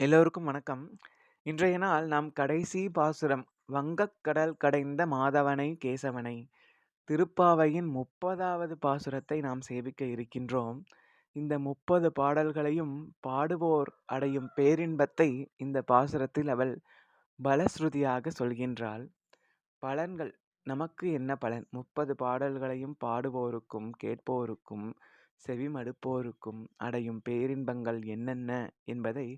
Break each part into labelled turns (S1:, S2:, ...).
S1: எல்லோருக்கும் வணக்கம். இன்றைய நாள் நாம் கடைசி பாசுரம் வங்கக்கடல் கடைந்த மாதவனை கேசவனை" திருப்பாவையின் 30வது பாசுரத்தை நாம் சேவிக்க இருக்கின்றோம். இந்த 30 பாடல்களையும் பாடுவோர் அடையும் பேரின்பத்தை இந்த பாசுரத்தில் அவள் பலஸ்ருதியாக சொல்கின்றாள். பலன்கள் நமக்கு என்ன பலன்? 30 பாடல்களையும் பாடுவோருக்கும், கேட்போருக்கும், செவிமடுப்போருக்கும் அடையும் பேரின்பங்கள் என்னென்ன என்பதை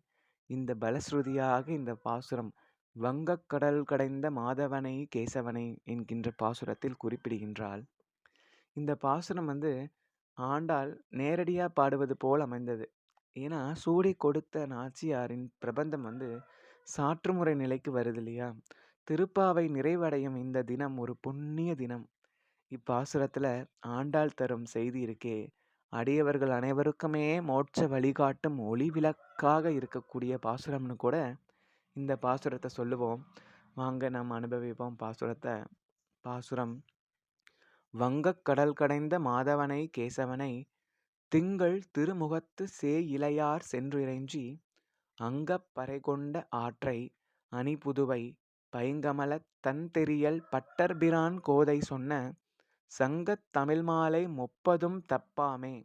S1: இந்த பலஸ்ருதியாக இந்த பாசுரம் "வங்கக் கடல் கடைந்த மாதவனை கேசவனை" என்கின்ற பாசுரத்தில் குறிப்பிடுகின்றாள். இந்த பாசுரம் வந்து ஆண்டாள் நேரடியாக பாடுவது போல் அமைந்தது. ஏன்னா, சூடி கொடுத்த நாச்சியாரின் பிரபந்தம் வந்து சாற்றுமுறை நிலைக்கு வருது இல்லையா? திருப்பாவை நிறைவடையும் இந்த தினம் ஒரு புண்ணிய தினம். இப்பாசுரத்தில் ஆண்டாள் தரும் செய்தி இருக்கே, அடியவர்கள் அனைவருக்குமே மோட்ச வழிகாட்டும் ஒளி விளக்காக இருக்கக்கூடிய பாசுரம்னு கூட இந்த பாசுரத்தை சொல்லுவோம். வாங்க நாம் அனுபவிப்போம் பாசுரத்தை பாசுரம் "வங்கக் கடல் கடைந்த மாதவனை கேசவனை திங்கள் திருமுகத்து சே இளையார் சென்றிறைஞ்சி அங்கப் பறைகொண்ட ஆற்றை அணிபுதுவை பைங்கமலத் தண்தெறியல் பட்டர்பிரான் கோதை சொன்ன சங்கத் தமிழ்மாலை முப்பதும் தப்பாமே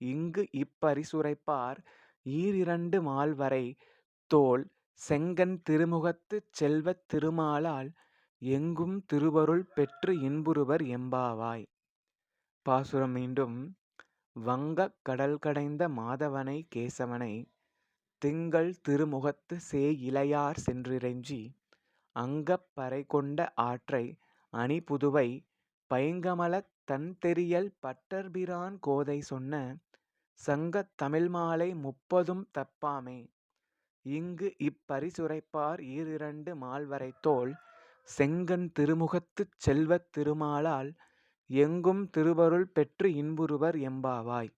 S1: இங்கு இப்பரிசுரைப்பார் ஈரிரண்டு மால்வரை தோள் செங்கண் திருமுகத்துச் செல்வத் திருமாலால் எங்கும் திருவருள் பெற்று இன்புறுவர் எம்பாவாய். பாசுரம் மீண்டும் "வங்கக் கடல் கடைந்த மாதவனை கேசவனை திங்கள் திருமுகத்துச் சேயிழையார் சென்றிறைஞ்சி அங்கப் பறைகொண்ட ஆற்றை அணிபுதுவை பைங்கமலத் தண்தெறியல் பட்டர்பிரான் கோதை சொன்ன சங்கத் தமிழ்மாலை முப்பதும் தப்பாமே இங்கு இப்பரிசுரைப்பார் ஈரிரண்டு மால்வரை தோள் செங்கண் திருமுகத்துச் செல்வத் திருமாலால் எங்கும் திருவருள் பெற்று இன்புறுவர் எம்பாவாய்.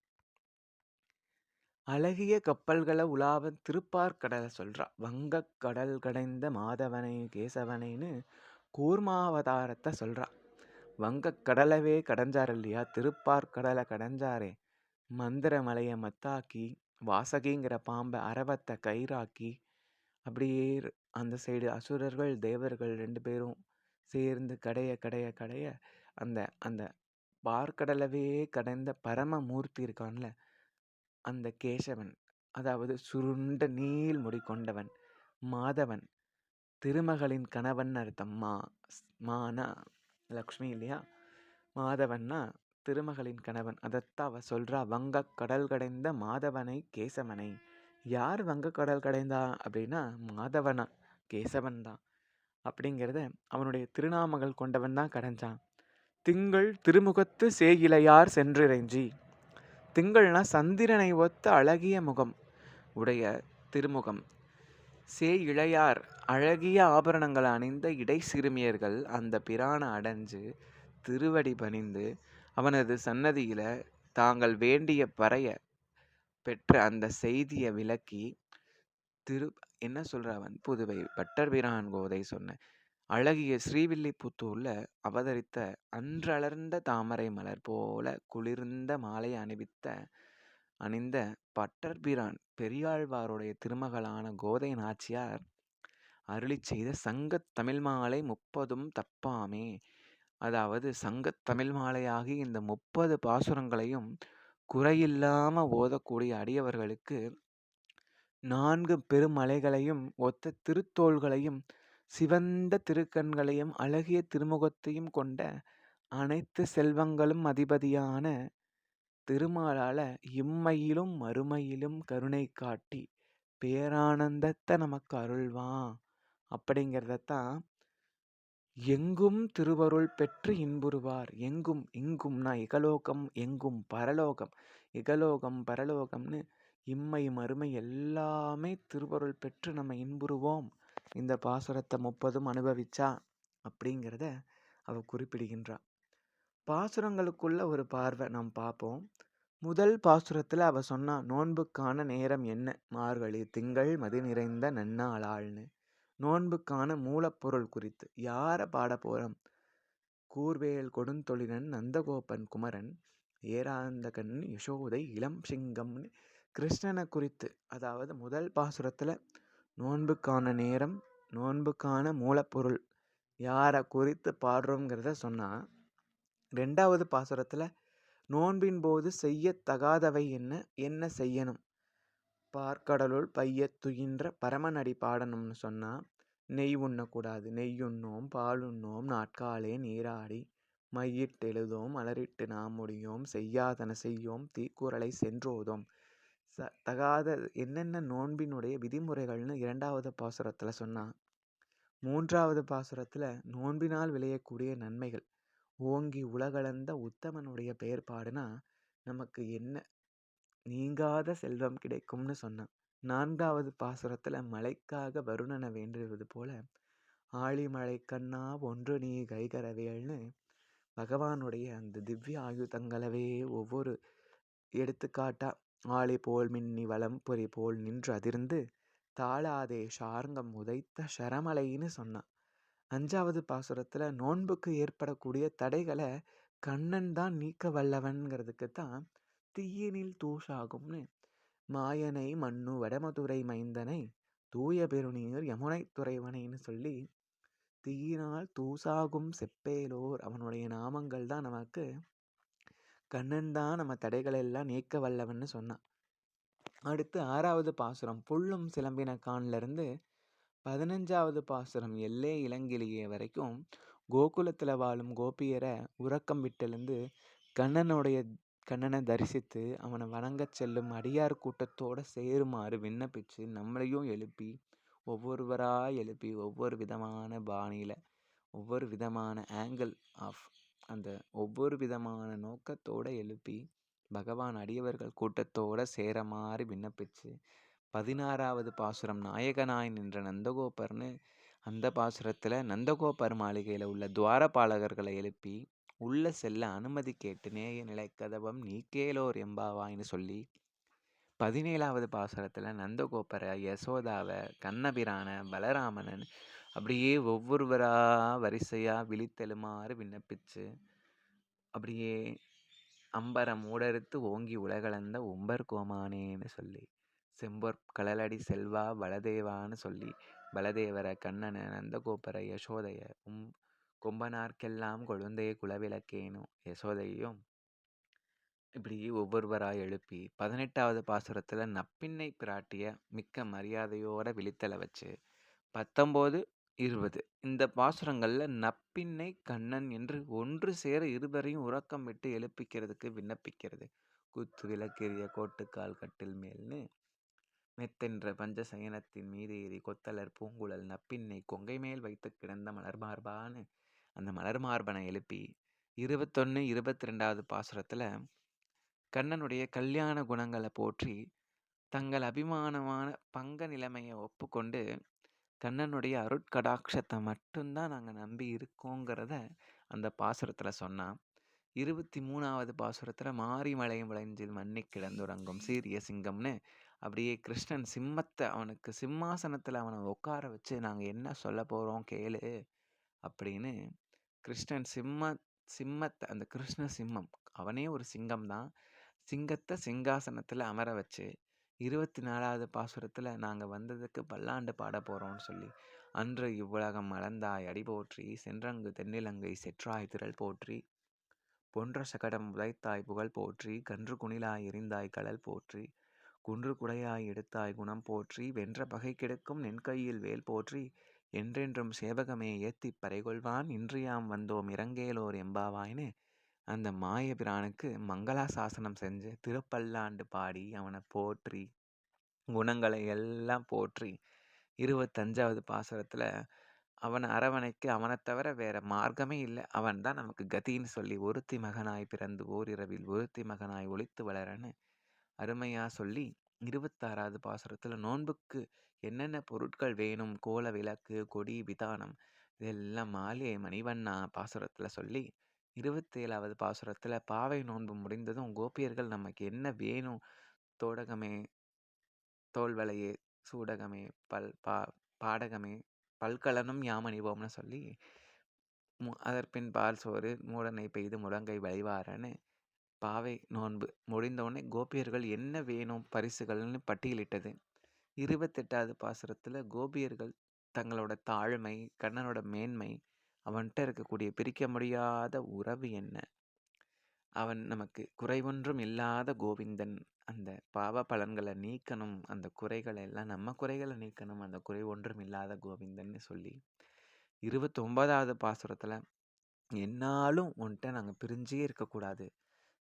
S1: அழகிய கப்பல்கள உலாவத் திருப்பாற்கடல சொல்றா. வங்கக் கடல் கடைந்த மாதவனை கேசவனைன்னு கூர்மாவதாரத்த சொல்றா. வங்கக் கடலவே இல்லையா? திருப்பாற்கடல கடைஞ்சாரே. மந்திர மலைய மத்தாக்கி, வாசகிங்கிற பாம்ப அரவத்த கயிறாக்கி, அப்படியே அந்த சைடு அசுரர்கள், தேவர்கள் 2 பேரும் சேர்ந்து கடைய கடைய கடைய அந்த அந்த பார்க்கடலவே பரம மூர்த்தி இருக்கான்ல, அந்த கேசவன் அதாவது சுருண்ட நீள் முடி கொண்டவன், மாதவன் திருமகளின் கணவன் அர்த்தம். மா மானா லக்ஷ்மி இல்லையா? மாதவன்னா திருமகளின் கணவன். அதைத்தான் அவ சொல்கிறா வங்க கடல் கடைந்த மாதவனை கேசவனை" யார் வங்கக் கடல் கடைந்தா அப்படின்னா மாதவனா கேசவன் தான். அப்படிங்கிறத அவனுடைய திருநாமங்கள் கொண்டவன் தான் கடைஞ்சான். திங்கள் திருமுகத்து சேயிலையார் சென்றிறைஞ்சி திங்கள்னா சந்திரனை ஒத்த அழகிய முகம் உடைய திருமுகம். சே இளையார் அழகிய ஆபரணங்கள் அணிந்த இடை சிறுமியர்கள் அந்த பிரான அடைஞ்சு திருவடி பணிந்து அவனது சன்னதியில தாங்கள் வேண்டிய பறைய பெற்ற அந்த செய்தியை விளக்கி திரு என்ன சொல்றா அவன்? புதுவை பட்டர்பிரான் கோதை சொன்ன அழகிய ஸ்ரீவில்லிபுத்தூர்ல அவதரித்த அன்றளர்ந்த தாமரை மலர் போல குளிர்ந்த மாலை அணிவித்த அணிந்த பட்டர்பிரான் பெரியாழ்வாருடைய திருமகளான கோதை நாச்சியார் அருளி செய்த சங்கத் தமிழ்மாலை முப்பதும் தப்பாமே. அதாவது சங்கத் தமிழ்மாலையாகி இந்த முப்பது பாசுரங்களையும் குறையில்லாமல் ஓதக்கூடிய அடியவர்களுக்கு நான்கு பெருமலைகளையும் ஒத்த திருத்தோள்களையும் சிவந்த திருக்கண்களையும் அழகிய திருமுகத்தையும் கொண்ட அனைத்து செல்வங்களும் அதிபதியான திருமாலால இம்மையிலும் மறுமையிலும் கருணை காட்டி பேரானந்தத்தை நமக்கு அருள்வான். அப்படிங்கிறதத்தான் எங்கும் திருவருள் பெற்று இன்புறுவார். எங்கும் இங்கும்னா இகலோகம் எங்கும் பரலோகம். இகலோகம் பரலோகம்னு இம்மை மறுமை எல்லாமே திருவருள் பெற்று நம்ம இன்புறுவோம். இந்த பாசுரத்தை முப்பதும் அனுபவிச்சா அப்படிங்கிறத அவ குறிப்பிடுகின்றார் பாசுரங்களுக்குள்ள ஒரு பார்வை நாம் பார்ப்போம். முதல் பாசுரத்தில் அவ சொன்னா நோன்புக்கான நேரம் என்ன? மார்கழி திங்கள் மதி நிறைந்த நன்னாளாள்னு நோன்புக்கான மூலப்பொருள் குறித்து. யாரை பாடப் போகிறோம் கூர்வேல் கொடுந்தொழிலன் நந்தகோபன் குமரன் ஏராந்தகன் யசோதை இளம் சிங்கம்னு கிருஷ்ணனை குறித்து அதாவது முதல் பாசுரத்தில் நோன்புக்கான நேரம் நோன்புக்கான மூலப்பொருள் யாரை குறித்து பாடுறோங்கிறத சொன்னால் ரெண்டாவது பாசுரத்தில் நோன்பின் போது செய்யத்தகாதவை என்ன? என்ன செய்யணும்? பார்க்கடலுள் பையத் துயின்ற பரமனடி பாடணும்னு சொன்னால் நெய் உண்ணக்கூடாது. நெய் உண்ணோம் பால் உண்ணோம் நாட்காலே நீராடி மையிட்டெழுதோம் அலறிட்டு நாம் முடியோம் செய்யாதன செய்யோம் தீக்குறளை சென்றோதோம். ச தகாத என்னென்ன நோன்பினுடைய விதிமுறைகள்னு இரண்டாவது பாசுரத்தில் சொன்னா மூன்றாவது பாசுரத்தில் நோன்பினால் விளையக்கூடிய நன்மைகள். ஓங்கி உலகளந்த உத்தமனுடைய பெயர் பாடுனா நமக்கு என்ன நீங்காத செல்வம் கிடைக்கும்னு சொன்னான். நான்காவது பாசுரத்தில் மழைக்காக வருணனை வேண்டுவது போல ஆழிமழை கண்ணா ஒன்று நீ கைகரவேல்னு பகவானுடைய அந்த திவ்ய ஆயுதங்களவே ஒவ்வொரு எடுத்துக்காட்டா ஆளி போல் மின்னி வளம் பொறி போல் நின்று அதிர்ந்து தாளாதே ஷார்ங்கம் உதைத்த ஷரமலைன்னு சொன்னான். அஞ்சாவது பாசுரத்தில் நோன்புக்கு ஏற்படக்கூடிய தடைகளை கண்ணன் தான் நீக்க வல்லவன்கிறதுக்கு தான் தீயினில் தூஷாகும்னு மாயனை மண்ணு வடமதுரை மைந்தனை தூய பெருநீர் யமுனை துறைவனைன்னு சொல்லி தீயினால் தூசாகும் செப்பேலோர் அவனுடைய நாமங்கள் தான் நமக்கு கண்ணன் தான் நம்ம தடைகளெல்லாம் நீக்க வல்லவன்னு சொன்னான். அடுத்து ஆறாவது பாசுரம் புல்லும் சிலம்பின கான்லேருந்து பதினஞ்சாவது பாசுரம் எல்லே இளங்கிலியே வரைக்கும் கோகுலத்தில் வாழும் கோபியரை உறக்கம் விட்டெழுந்து கண்ணனுடைய கண்ணனை தரிசித்து அவனை வணங்கச் செல்லும் அடியார் கூட்டத்தோடு சேருமாறு விண்ணப்பித்து நம்மளையும் எழுப்பி ஒவ்வொருவராக எழுப்பி ஒவ்வொரு விதமான பாணியில் ஒவ்வொரு விதமான ஆங்கிள் ஆஃப் அந்த ஒவ்வொரு விதமான நோக்கத்தோடு எழுப்பி பகவான் அடியவர்கள் கூட்டத்தோடு சேர மாதிரி விண்ணப்பிச்சு பதினாறாவது பாசுரம் நாயகனாய் நின்ற நந்தகோபர்னு அந்த பாசுரத்தில் நந்தகோபர் மாளிகையில் உள்ள துவாரபாலகர்களை எழுப்பி உள்ளே செல்ல அனுமதி கேட்டு நேய நிலை கதவம் கேளோர் எம்பாவாயின்னு சொல்லி பதினேழாவது பாசுரத்தில் நந்தகோபரை யசோதாவை கண்ணபிரான பலராமனன் அப்படியே ஒவ்வொருவராக வரிசையாக விழித்தெழுமாறு விண்ணப்பிச்சு அப்படியே அம்பரம் ஊடறுத்து ஓங்கி உலகளந்த உம்பர் கோமானேன்னு சொல்லி செம்பொற் கழலடி செல்வா பலதேவான்னு சொல்லி பலதேவரை கண்ணனை நந்தகோபரை யசோதைய உம் கொம்பனார்க்கெல்லாம் கொழுந்தைய குலவிளக்கேனும் யசோதையும் இப்படி ஒவ்வொருவராய் எழுப்பி பதினெட்டாவது பாசுரத்தில் நப்பின்னை பிராட்டிய மிக்க மரியாதையோட விழித்தலை வச்சு பத்தொம்போது இருபது இந்த பாசுரங்களில் நப்பின்னை கண்ணன் என்று ஒன்று சேர இருவரையும் உறக்கம் விட்டு எழுப்பிக்கிறதுக்கு விண்ணப்பிக்கிறது. குத்து விளக்கேறிய கோட்டுக்கால் கட்டில் மேல்னு மெத்தென்ற பஞ்சசயனத்தின் மீது ஏறி கொத்தலர் பூங்குழல் நப்பின்னை கொங்கை மேல் வைத்து கிடந்த மலர்பார்பான்னு அந்த மலர் மார்பனை எழுப்பி இருபத்தொன்று இருபத்தி ரெண்டாவது பாசுரத்தில் கண்ணனுடைய கல்யாண குணங்களை போற்றி தங்கள் அபிமானமான பங்க நிலைமையை ஒப்புக்கொண்டு கண்ணனுடைய அருட்கடாட்சத்தை மட்டும்தான் நாங்கள் நம்பி இருக்கோங்கிறத அந்த பாசுரத்தில் சொன்னான். இருபத்தி மூணாவது பாசுரத்தில் மாரிமலை விளைஞ்சில் மண்ணி கிடந்துறங்கும் சீரிய சிங்கம்னு அப்படியே கிருஷ்ணன் சிம்மத்தை அவனுக்கு சிம்மாசனத்தில் அவனை உட்கார வச்சு நாங்கள் என்ன சொல்ல போகிறோம் கேளு அப்படின்னு கிருஷ்ணன் சிம்ம சிம்மத்தை அந்த கிருஷ்ண சிம்மம். அவனே ஒரு சிங்கம் தான். சிங்கத்தை சிங்காசனத்தில் அமர வச்சு இருபத்தி நாலாவது பாசுரத்தில் நாங்கள் வந்ததுக்கு பல்லாண்டு பாட போகிறோம்னு சொல்லி அன்று இவ்வுலகம் மலர்ந்தாய் அடி போற்றி சென்றங்கு தென்னிலங்கை செற்றாய் திரள் போற்றி பொன்ற சகடம் உதைத்தாய் புகழ் போற்றி கன்று குணிலாய் எரிந்தாய் கடல் போற்றி குன்று குடையாய் எடுத்தாய் குணம் போற்றி வென்ற பகை கெடுக்கும் நென்கையில் வேல் போற்றி என்றென்றும் சேவகமே ஏத்திப் பறைகொள்வான். இன்றியாம் வந்தோம் இறங்கேலோர் எம்பாவாய்னு. அந்த மாயபிரானுக்கு மங்களாசாசனம் செஞ்சு திருப்பல்லாண்டு பாடி அவனை போற்றி குணங்களை எல்லாம் போற்றி இருபத்தஞ்சாவது பாசுரத்தில் அவனை அரவணைக்கு அவனை தவிர வேற மார்க்கமே இல்லை. அவன் தான் நமக்கு கதின்னு சொல்லி ஒருத்தி மகனாய் பிறந்து ஓரிரவில் ஒருத்தி மகனாய் ஒழித்து வளரன்னு அருமையாக சொல்லி இருபத்தாறாவது பாசுரத்தில் நோன்புக்கு என்னென்ன பொருட்கள் வேணும்? கோல விளக்கு கொடி விதானம் இதெல்லாம் மாலையை மணிவண்ணா பாசுரத்தில் சொல்லி இருபத்தேழாவது பாசுரத்தில் பாவை நோன்பு முடிந்ததும் கோபியர்கள் நமக்கு என்ன வேணும்? தோடகமே தோல்வலையே சூடகமே பல் பா பாடகமே பல்கலனும் யாமணிவோம்னு சொல்லி மு அதற்பின் பால் சோறு மூடனை பெய்து முழங்கை வழிவாரன்னு பாவை நோன்பு முடிந்தவுடனே கோபியர்கள் என்ன வேணும்? பரிசுகள்னு பட்டியலிட்டது. இருபத்தெட்டாவது பாசுரத்தில் கோபியர்கள் தங்களோட தாழ்மை, கண்ணனோட மேன்மை, அவன்கிட்ட இருக்கக்கூடிய பிரிக்க முடியாத உறவு என்ன? அவன் நமக்கு குறைவொன்றும் இல்லாத கோவிந்தன். அந்த பாவ பலன்களை நீக்கணும். அந்த குறைகளை எல்லாம் நம்ம குறைகளை நீக்கணும். அந்த குறை ஒன்றும் இல்லாத கோவிந்தன்னு சொல்லி இருபத்தொம்பதாவது பாசுரத்தில் என்னாலும் உன்கிட்ட நாங்கள் பிரிஞ்சே இருக்கக்கூடாது.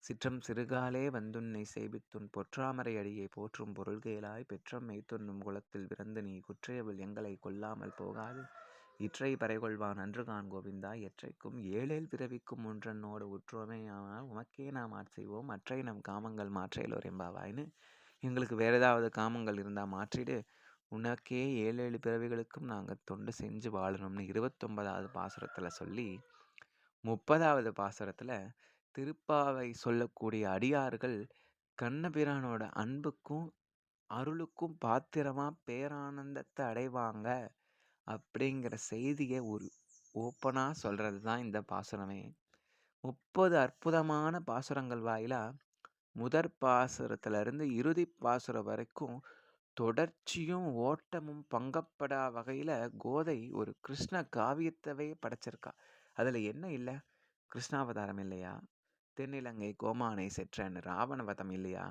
S1: சிற்றம் சிறுகாலே வந்துன்னை சேவித்துன் பொற்றாமரை அடியை போற்றும் பொருள்கேளாய் பெற்றம் மெய்த்துண்ணும் குலத்தில் பிறந்து நீ குற்றையவில் எங்களை கொல்லாமல் போகாது. இற்றை பறைகொள்வான் அன்றுகான் கோவிந்தா எற்றைக்கும் ஏழேல் பிறவிக்கும் உன்றன்னோடு உற்றோமேயானால் உமக்கே நாம் ஆட்செய்வோம் அற்றை நம் காமங்கள் மாற்றையிலோர் எம்பாவாயின்னு எங்களுக்கு வேறு ஏதாவது காமங்கள் இருந்தால் மாற்றிடு. உனக்கே ஏழேழு பிறவிகளுக்கும் நாங்கள் தொண்டு செஞ்சு வாழணும்னு இருபத்தொன்பதாவது பாசுரத்தில் சொல்லி முப்பதாவது பாசுரத்தில் திருப்பாவை சொல்லக்கூடிய அடியார்கள் கண்ணபிரானோட அன்புக்கும், அருளுக்கும் பாத்திரமாக பேரானந்தத்தை அடைவாங்க. அப்படிங்கிற செய்தியை ஒரு ஓப்பனாக சொல்கிறது தான் இந்த பாசுரமே. 30 அற்புதமான பாசுரங்கள் வாயிலாக முதற் பாசுரத்திலிருந்து இறுதி பாசுரம் வரைக்கும் தொடர்ச்சியும், ஓட்டமும் பங்கப்படா வகையில் கோதை ஒரு கிருஷ்ண காவியத்தவே படைச்சிருக்கா. அதில் என்ன இல்லை கிருஷ்ணாவதாரம் இல்லையா? தென்னிலங்கை கோமானை செற்றன் ராவண வதம் இல்லையா?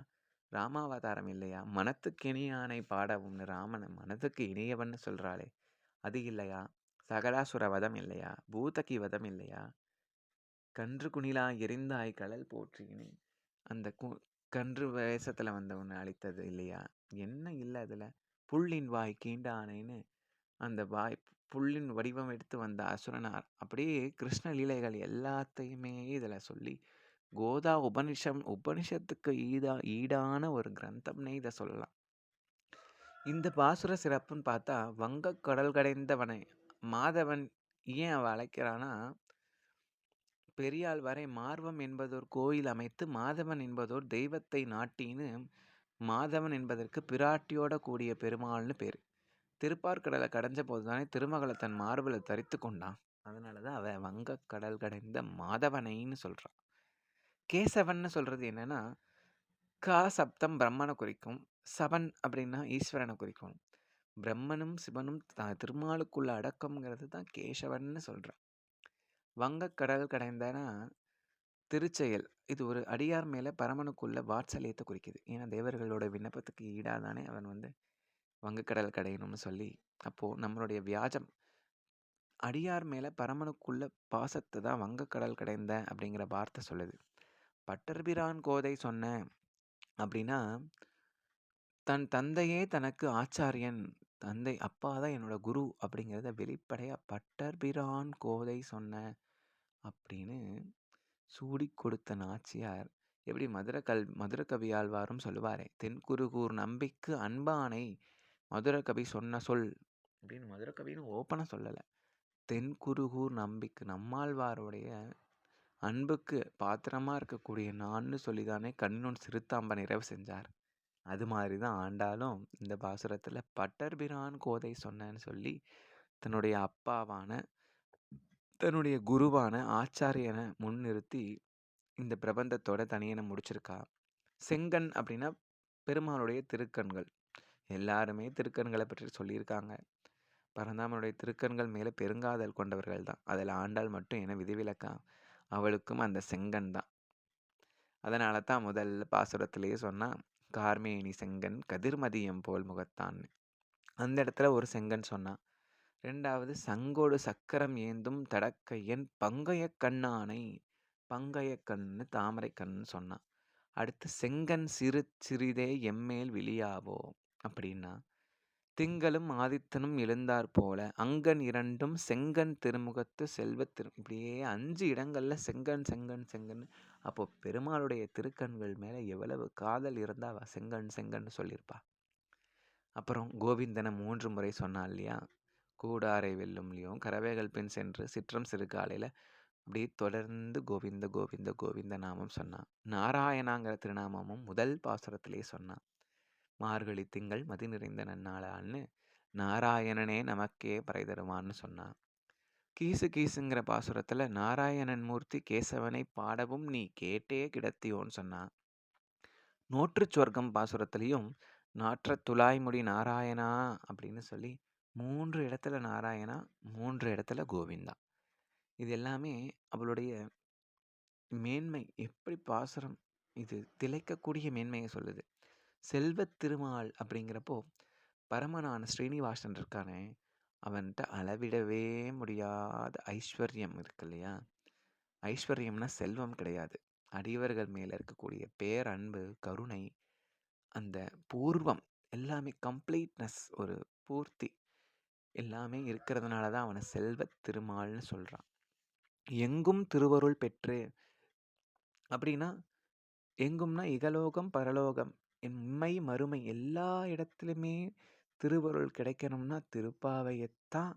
S1: ராமாவதாரம் இல்லையா? மனத்துக்கு இனியானை பாடவும்னு ராமன் மனதுக்கு இனியவன் சொல்கிறாளே அது இல்லையா? சகலாசுர வதம் இல்லையா? பூதகி வதம் இல்லையா? கன்று குணிலாய் எரிந்தாய் கடல் போற்றின்னு அந்த கு கன்று வேஷத்தில் வந்தவன் அழித்தது இல்லையா? என்ன இல்லை அதில் புள்ளின் வாய் கீண்டானேன்னு அந்த வாய் புல்லின் வடிவம் எடுத்து வந்த அசுரனார் அப்படியே கிருஷ்ண லீலைகள் எல்லாத்தையுமே இதில் சொல்லி கோதா உபனிஷம் உபனிஷத்துக்கு ஈடா ஈடான ஒரு கிரந்தம்னே இதை சொல்லலாம். இந்த பாசுர சிறப்புன்னு பார்த்தா, வங்க கடல் கடைந்தவனை மாதவன் ஏன் அவ அழைக்கிறான்னா, பெரியாழ்வாரை மார்வம் என்பதோர் கோயில் அமைத்து மாதவன் என்பதோர் தெய்வத்தை நாட்டின்னு மாதவன் என்பதற்கு பிராட்டியோட கூடிய பெருமாள்னு பேர் திருப்பார்கடலை கடைஞ்ச போது தானே தன் மார்பில் தரித்து கொண்டான். அதனால தான் அவன் வங்கக்கடல் கடைந்த மாதவனைன்னு சொல்கிறான் கேசவன்னு சொல்கிறது என்னன்னா, க சப்தம் பிரம்மனை குறிக்கும். சவன் அப்படின்னா ஈஸ்வரனை குறிக்கும். பிரம்மனும், சிவனும் த திருமாலுக்குள்ள அடக்கம்ங்கிறது தான் கேசவன்னு சொல்கிறான் வங்கக்கடல் கடைந்தனா திருச்செயல். இது ஒரு அடியார் மேலே பரமனுக்குள்ள வாத்சல்யத்த குறிக்குது. ஏன்னா தேவர்களோட விண்ணப்பத்துக்கு ஈடாக தானே அவன் வந்து வங்கக்கடல் கடையணும்னு சொல்லி, அப்போது நம்மளுடைய வியாஜம் அடியார் மேலே பரமனுக்குள்ள பாசத்தை தான் வங்கக்கடல் கடைந்த அப்படிங்கிற வார்த்தை சொல்லுது. பட்டர்பிரான் கோதை சொன்ன அப்படின்னா, தன் தந்தையே தனக்கு ஆச்சாரியன். தந்தை அப்பா தான் என்னோட குரு அப்படிங்கிறத வெளிப்படையாக பட்டர்பிரான் கோதை சொன்ன அப்படின்னு சூடிக் கொடுத்த நாச்சியார் எப்படி மதுரகல் கவியாழ்வாரும் சொல்லுவாரே, தென்குருகூர் நம்பிக்கு அன்பானை மதுரகவி சொன்ன சொல் அப்படின்னு மதுரகவின்னு ஓப்பனாக சொல்லலை தென்குருகூர் நம்பிக்கு நம்மாழ்வாருடைய அன்புக்கு பாத்திரமாக இருக்கக்கூடிய நான்னு சொல்லி தானே கண்ணுன் சிறுத்தாம்ப நிறைவு செஞ்சார். அது மாதிரி தான் ஆண்டாலும் இந்த பாசுரத்தில் பட்டர்பிரான் கோதை சொன்னேன்னு சொல்லி, தன்னுடைய அப்பாவான, தன்னுடைய குருவான ஆச்சாரியனை முன்னிறுத்தி இந்த பிரபந்தத்தோட தனியனை முடிச்சிருக்கா. செங்கண் அப்படின்னா பெருமாளுடைய திருக்கண்கள். எல்லாருமே திருக்கண்களை பற்றி சொல்லியிருக்காங்க. பரந்தாமனுடைய திருக்கண்கள் மேலே பெருங்காதல் கொண்டவர்கள் தான். அதில் ஆண்டாள் மட்டும் என விதிவிலக்கா? அவளுக்கும் அந்த செங்கன் தான். அதனால தான் முதல் பாசுரத்திலேயே சொன்னான் "கார்மேனி செங்கன் கதிர்மதியம் போல் முகத்தான்னு." அந்த இடத்துல ஒரு செங்கன் சொன்னான் ரெண்டாவது சங்கோடு சக்கரம் ஏந்தும் தடக்கையன் பங்கயக் கண்ணானை. பங்கயக் கண்ணு தாமரை கண்ணு சொன்னான் அடுத்து செங்கன் சிறு சிறிதே எம்மேல் விழியாவோ அப்படின்னா, திங்களும் ஆதித்தனும் எழுந்தாற் போல அங்கன் இரண்டும் செங்கண் திருமுகத்து செல்வத் திரு இப்படியே அஞ்சு இடங்களில் செங்கண், செங்கண், செங்கன் அப்போ பெருமாளுடைய திருக்கண்கள் மேலே எவ்வளவு காதல் இருந்தா செங்கன் செங்கண், செங்கண்னு சொல்லியிருப்பா. அப்புறம் கோவிந்தனை மூன்று முறை சொன்னா இல்லையா? கூடாரை வெல்லும்லயும் கறவைகள் பின் சென்று சிற்றம் சிறுகாலையில அப்படியே தொடர்ந்து கோவிந்த, கோவிந்த, கோவிந்த நாமம் சொன்னான் நாராயணாங்கிற திருநாமமும் முதல் பாசுரத்திலே சொன்னான் மார்கழி திங்கள் மதி நிறைந்த நன்னாளான்னு நாராயணனே நமக்கே பறை தருவான்னு சொன்னான் கீசு கீசுங்கிற பாசுரத்தில் நாராயணன் மூர்த்தி கேசவனை பாடவும் நீ கேட்டே கிடத்தியோன்னு சொன்னா. நோற்று சொர்க்கம் பாசுரத்துலேயும் நாற்ற துலாய்முடி நாராயணா அப்படின்னு சொல்லி மூன்று இடத்துல நாராயணா மூன்று இடத்துல கோவிந்தா. இது எல்லாமே அவளுடைய மேன்மை எப்படி பாசுரம் இது திளைக்கக்கூடிய மேன்மையை சொல்லுது. செல்வத் திருமால் அப்படிங்கிறப்போ பரமனான ஸ்ரீனிவாசன் இருக்கானே அவன்கிட்ட அளவிடவே முடியாத ஐஸ்வர்யம் இருக்கு இல்லையா? ஐஸ்வர்யம்னா செல்வம் கிடையாது. அடியவர்கள் மேலே இருக்கக்கூடிய பேரன்பு கருணை அந்த பூர்வம் எல்லாமே கம்ப்ளீட்னஸ் ஒரு பூர்த்தி எல்லாமே இருக்கிறதுனால தான் அவனை செல்வத் திருமால்னு சொல்கிறான் எங்கும் திருவருள் பெற்று அப்படின்னா எங்கும்னா இகலோகம் பரலோகம் எம்மை மறுமை எல்லா இடத்துலையுமே திருவருள் கிடைக்கணும்னா திருப்பாவையத்தான்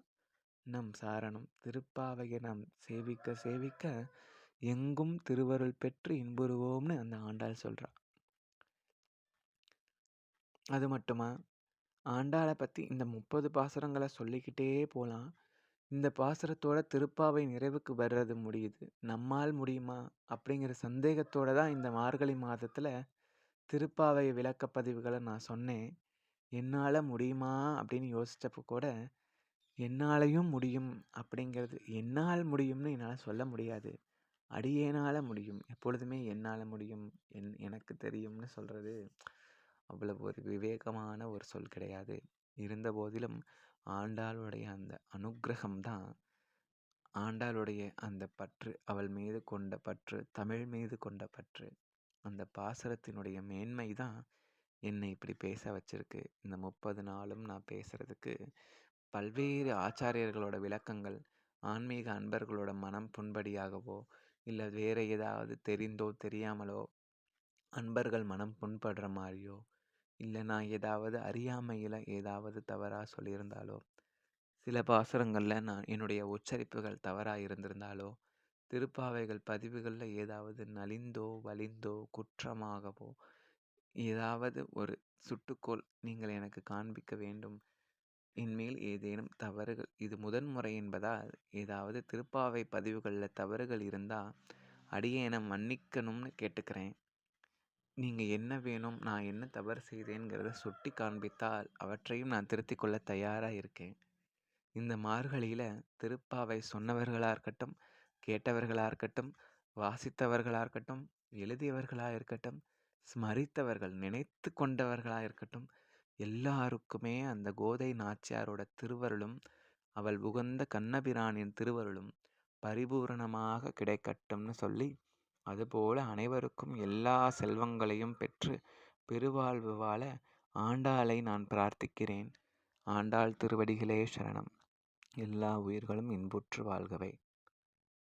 S1: நம் சாரணம். திருப்பாவையை நாம் சேவிக்க சேவிக்க எங்கும் திருவருள் பெற்று இன்புறுவோம்னு அந்த ஆண்டாள் சொல்கிறா அது மட்டுமா? ஆண்டாளை பற்றி இந்த முப்பது பாசுரங்களை சொல்லிக்கிட்டே போகலாம் இந்த பாசுரத்தோட திருப்பாவை நிறைவுக்கு வர்றது முடியுது. நம்மால் முடியுமா? அப்படிங்கிற சந்தேகத்தோடு தான் இந்த மார்கழி மாதத்தில் திருப்பாவை விளக்கப்பதிவுகளை நான் சொன்னேன். என்னால் முடியுமா? அப்படின்னு யோசிச்சப்போ கூட என்னாலையும் முடியும். அப்படிங்கிறது என்னால் முடியும்னு என்னால் சொல்ல முடியாது. அடியேனால் முடியும். எப்பொழுதுமே என்னால் முடியும். என் எனக்கு தெரியும்னு சொல்கிறது அவ்வளவு ஒரு விவேகமான ஒரு சொல் கிடையாது. இருந்த போதிலும் ஆண்டாளுடைய அந்த அனுக்கிரகம் தான். ஆண்டாளுடைய அந்த பற்று அவள் மீது கொண்ட பற்று தமிழ் மீது கொண்ட பற்று. அந்த பாசரத்தினுடைய மேன்மை தான் என்னை இப்படி பேச வச்சிருக்கு. இந்த முப்பது நாளும் நான் பேசுறதுக்கு பல்வேறு ஆச்சாரியர்களோட விளக்கங்கள் ஆன்மீக அன்பர்களோட மனம் புண்படியாகவோ இல்லை வேறு ஏதாவது தெரிந்தோ தெரியாமலோ அன்பர்கள் மனம் புண்படுற மாதிரியோ இல்லை நான் ஏதாவது அறியாமையில் ஏதாவது தவறாக சொல்லியிருந்தாலோ சில பாசுரங்களில் நான் என்னுடைய உச்சரிப்புகள் தவறாக இருந்திருந்தாலோ திருப்பாவைகள் பதிவுகளில் ஏதாவது நலிந்தோ வலிந்தோ குற்றமாகவோ ஏதாவது ஒரு சுட்டுக்கோள் நீங்கள் எனக்கு காண்பிக்க வேண்டும். என்மேல் ஏதேனும் தவறுகள் இது முதன்முறை என்பதால் ஏதாவது திருப்பாவை பதிவுகளில் தவறுகள் இருந்தால் அடியேனை மன்னிக்கணும்னு கேட்டுக்கிறேன். நீங்கள் என்ன வேணும் நான் என்ன தவறு செய்தேங்கிறத சுட்டி காண்பித்தால் அவற்றையும் நான் திருத்திக் கொள்ள தயாராக இருக்கேன். இந்த மார்கழியில் திருப்பாவை சொன்னவர்களாக இருக்கட்டும் கேட்டவர்களாக இருக்கட்டும் வாசித்தவர்களாக இருக்கட்டும் எழுதியவர்களாக இருக்கட்டும் ஸ்மரித்தவர்கள் நினைத்து கொண்டவர்களாக இருக்கட்டும் எல்லாருக்குமே அந்த கோதை நாச்சியாரோட திருவருளும் அவள் உகந்த கண்ணபிரானின் திருவருளும் பரிபூரணமாக கிடைக்கட்டும்னு சொல்லி அதுபோல அனைவருக்கும் எல்லா செல்வங்களையும் பெற்று பெருவாழ்வு வாழ ஆண்டாளை நான் பிரார்த்திக்கிறேன். ஆண்டாள் திருவடிகளே சரணம். எல்லா உயிர்களும் இன்புற்று வாழ்கவே.